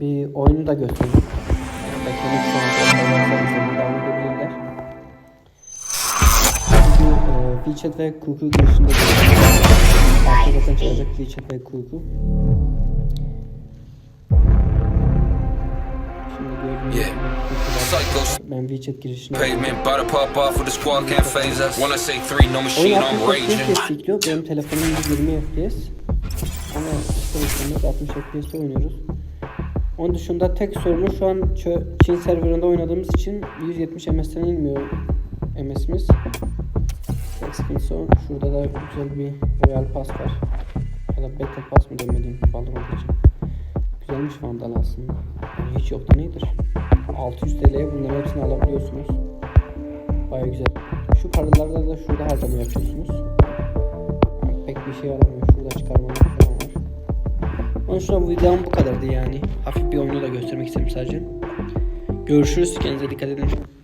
bir oyunu da göstereyim. Beklemek isteyenler devam edebilirler. Çünkü e, WeChat ve Kuku girişinde Arka zaten çıkacak WeChat ve Kuku. Ben WeChat girişine Pavement, bout to pop off with the squad can't phase us. When I say three, no machine, I'm 60 raging. FPS. Benim telefonum 120 FPS. Ama ister istemez 60 FPS'te oynuyoruz. Onun dışında tek sorunu şu an Çin serverında oynadığımız için 170 MS'den inmiyor MS'imiz. O. Şurada da güzel bir Royal Pass var. Ya da Battle Pass mı demediğim Valorant için. Güzelmiş Vandal aslında. Yani hiç yok da nedir? 600 TL'ye bunların hepsini alabiliyorsunuz. Baya güzel. Şu paralarda da şurada harcama yapıyorsunuz. Yani pek bir şey yaramıyor. Şurada çıkarmalar dışında bu videom bu kadardı yani. Hafif bir oyunu da göstermek istedim sadece. Görüşürüz. Kendinize dikkat edin.